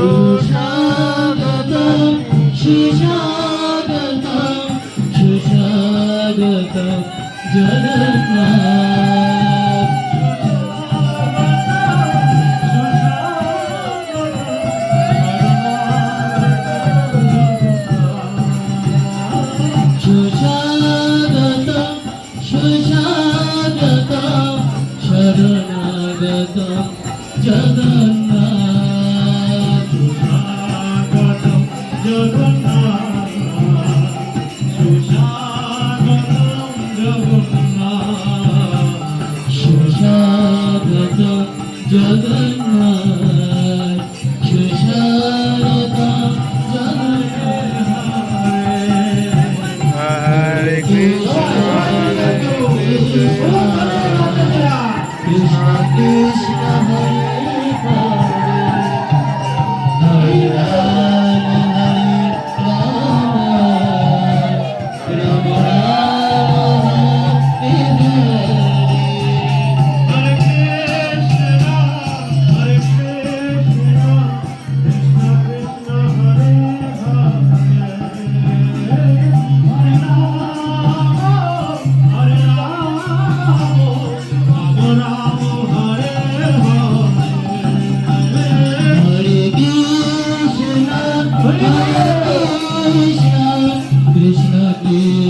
সুস্বাগতম সুস্বাগতম সুস্বাগতম জগন্নাথ। जगत Krishna Krishna. mm.